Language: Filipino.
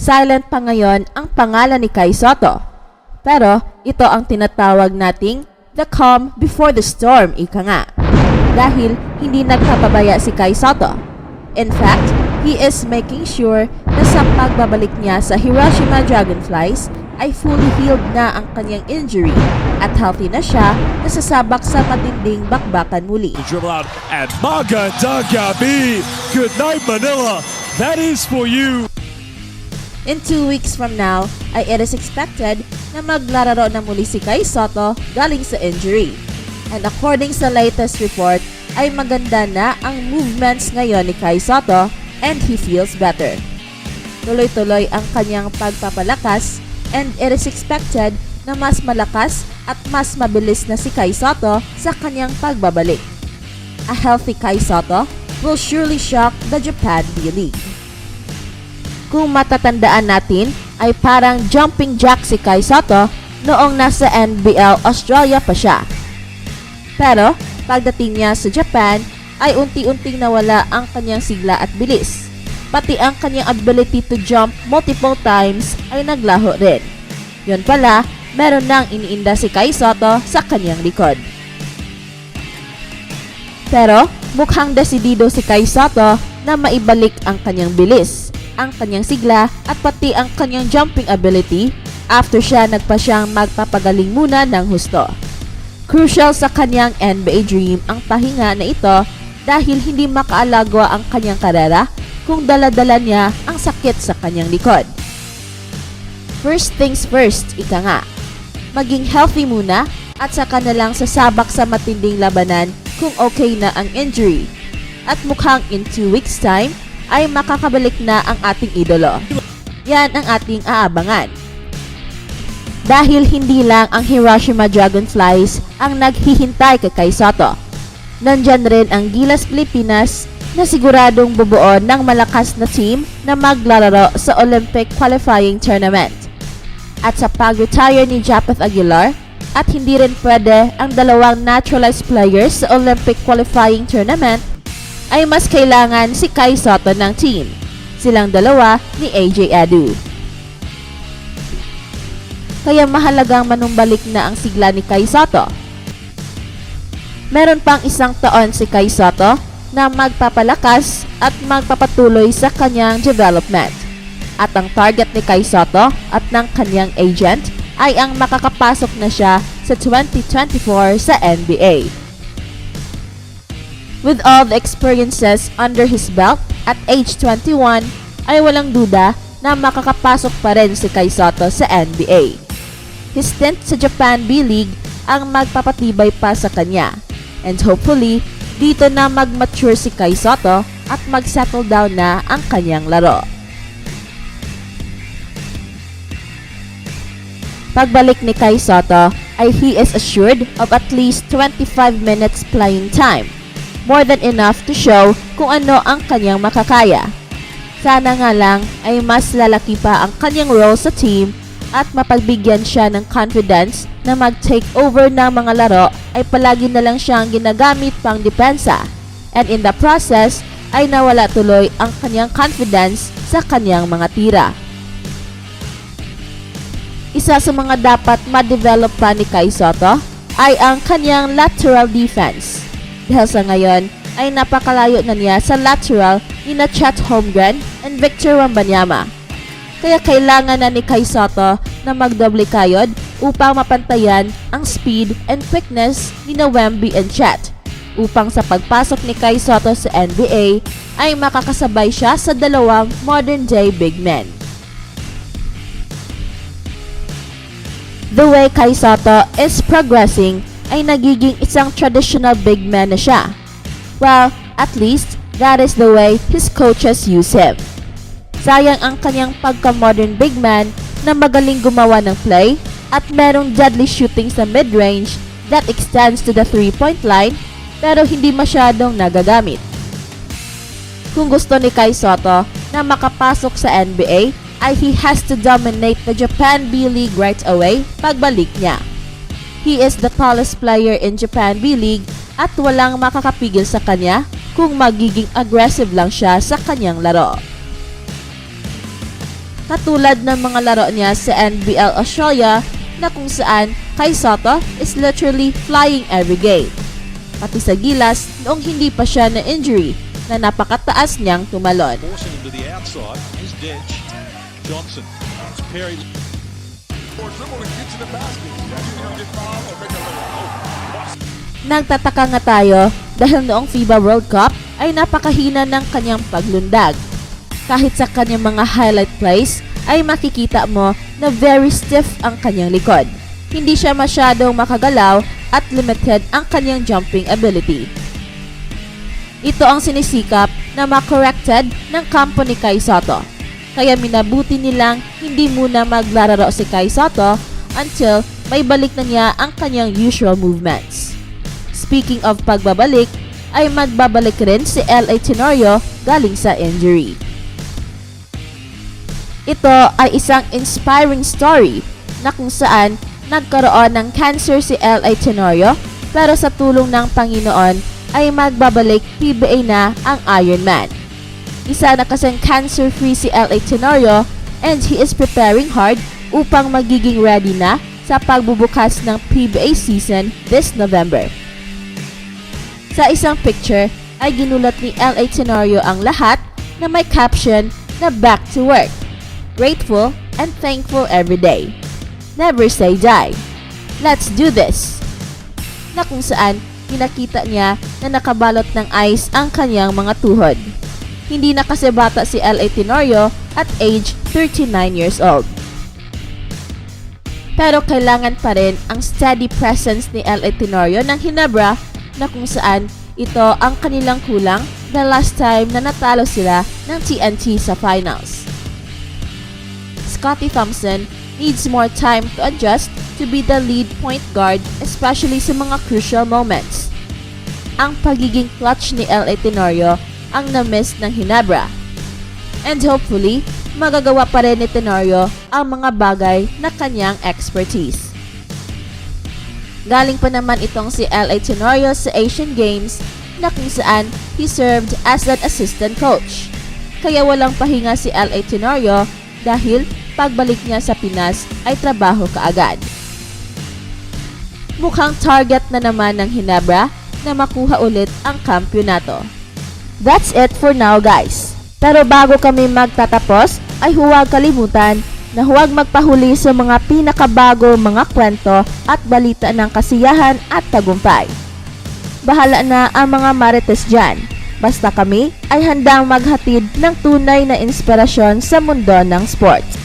Silent pa ngayon ang pangalan ni Kai Soto. Pero ito ang tinatawag nating the calm before the storm, ika nga. Dahil hindi nagpapabaya si Kai Soto. In fact, he is making sure na sa pagbabalik niya sa Hiroshima Dragonflies ay fully healed na ang kanyang injury at healthy na siya na sasabak sa matinding bakbakan muli. dribble out and Maga Dagabi. Good night, Manila. That is for you. In two weeks from now, ay it is expected na maglararo na muli si Kai Soto galing sa injury. And according sa latest report, ay maganda na ang movements ngayon ni Kai Soto and he feels better. Tuloy-tuloy ang kanyang pagpapalakas and it is expected na mas malakas at mas mabilis na si Kai Soto sa kanyang pagbabalik. A healthy Kai Soto will surely shock the Japan B-League kung matatandaan natin, ay parang jumping jack si Kai Soto noong nasa NBL Australia pa siya. Pero, pagdating niya sa Japan, ay unti-unting nawala ang kanyang sigla at bilis. Pati ang kanyang ability to jump multiple times ay naglaho rin. Yun pala, meron nang iniinda si Kai Soto sa kanyang likod. Pero, mukhang desidido si Kai Soto na maibalik ang kanyang bilis, ang kanyang sigla at pati ang kanyang jumping ability after siya nagpa siyang magpapagaling muna ng husto. Crucial sa kanyang NBA dream ang pahinga na ito dahil hindi makaalagwa ang kanyang karera kung daladala niya ang sakit sa kanyang likod. First things first, ika nga. Maging healthy muna at saka na lang sasabak sa matinding labanan kung okay na ang injury. At mukhang in 2 weeks time ay makakabalik na ang ating idolo. Yan ang ating aabangan. Dahil hindi lang ang Hiroshima Dragonflies ang naghihintay kay Kai Soto. Nandyan rin ang Gilas Pilipinas na siguradong bubuo ng malakas na team na maglalaro sa Olympic qualifying tournament. At sa pag-retire ni Japeth Aguilar, at hindi rin pwede ang dalawang naturalized players sa Olympic qualifying tournament, ay mas kailangan si Kai Soto ng team. Silang dalawa ni AJ Adu. Kaya mahalagang manumbalik na ang sigla ni Kai Soto. Meron pang isang taon si Kai Soto na magpapalakas at magpapatuloy sa kanyang development. At ang target ni Kai Soto at ng kanyang agent ay ang makakapasok na siya sa 2024 sa NBA. With all the experiences under his belt at age 21, ay walang duda na makakapasok pa rin si Kai Soto sa NBA. His stint sa Japan B-League ang magpapatibay pa sa kanya. And hopefully, dito na mag-mature si Kai Soto at mag-settle down na ang kanyang laro. Pagbalik ni Kai Soto ay he is assured of at least 25 minutes playing time. More than enough to show kung ano ang kanyang makakaya. Sana nga lang ay mas lalaki pa ang kanyang role sa team at mapagbigyan siya ng confidence na mag-take over ng mga laro ay palagi na lang siyang ginagamit pang depensa. And in the process ay nawala tuloy ang kanyang confidence sa kanyang mga tira isa sa mga dapat ma-develop pa ni Kai Soto ay ang kanyang lateral defense. Dahil sa ngayon ay napakalayo na niya sa lateral ni na Chet Holmgren and Victor Wembanyama. Kaya kailangan na ni Kai Soto na magdoble kayod upang mapantayan ang speed and quickness ni na Wemby and Chet upang sa pagpasok ni Kai Soto sa NBA ay makakasabay siya sa dalawang modern day big men. The way Kai Soto is progressing ay nagiging isang traditional big man na siya. Well, at least that is the way his coaches use him. Sayang ang kanyang pagka-modern big man na magaling gumawa ng play at merong deadly shooting sa mid-range that extends to the three-point line pero hindi masyadong nagagamit. Kung gusto ni Kai Soto na makapasok sa NBA, ay he has to dominate the Japan B-League right away pagbalik niya. He is the tallest player in Japan B-League at walang makakapigil sa kanya kung magiging aggressive lang siya sa kanyang laro. Katulad ng mga laro niya sa NBL Australia na kung saan kay Soto is literally flying every game. Pati sa gilas noong hindi pa siya na injury na napakataas niyang tumalon. Forcing him to the outside. Here's Dench. Johnson. It's Perry. Nagtataka nga tayo dahil noong FIBA World Cup ay napakahina ng kanyang paglundag. Kahit sa kanyang mga highlight plays ay makikita mo na very stiff ang kanyang likod. Hindi siya masyadong makagalaw at limited ang kanyang jumping ability. Ito ang sinisikap na makorrected ng kampo ni Kai Soto. Kaya minabuti nilang hindi muna maglararo si Kai Soto until may balik na niya ang kanyang usual movements. Speaking of pagbabalik, ay magbabalik rin si L.A. Tenorio galing sa injury. Ito ay isang inspiring story na kung saan nagkaroon ng cancer si L.A. Tenorio pero sa tulong ng Panginoon ay magbabalik PBA na ang Iron Man. Isa na kasing cancer-free si L.A. Tenorio and he is preparing hard upang magiging ready na sa pagbubukas ng PBA season this November. Sa isang picture ay ginulat ni L.A. Tenorio ang lahat na may caption na back to work. Grateful and thankful every day. Never say die. Let's do this. Na kung saan pinakita niya na nakabalot ng ice ang kanyang mga tuhod. Hindi na kasi bata si L.A. Tenorio at age 39 years old. Pero kailangan pa rin ang steady presence ni L.A. Tenorio ng Hinebra na kung saan ito ang kanilang kulang the last time na natalo sila ng TNT sa finals. Scotty Thompson needs more time to adjust to be the lead point guard especially sa mga crucial moments. Ang pagiging clutch ni L.A. Tenorio ang na-miss ng Hinebra. And hopefully, magagawa pa rin ni Tenorio ang mga bagay na kanyang expertise. Galing pa naman itong si L.A. Tenorio sa Asian Games na kung saan he served as an assistant coach. Kaya walang pahinga si L.A. Tenorio dahil pagbalik niya sa Pinas ay trabaho kaagad. Mukhang target na naman ng Hinebra na makuha ulit ang kampyonato. That's it for now guys. Pero bago kami magtatapos ay huwag kalimutan na huwag magpahuli sa mga pinakabago mga kwento at balita ng kasiyahan at tagumpay. Bahala na ang mga marites dyan. Basta kami ay handang maghatid ng tunay na inspirasyon sa mundo ng sports.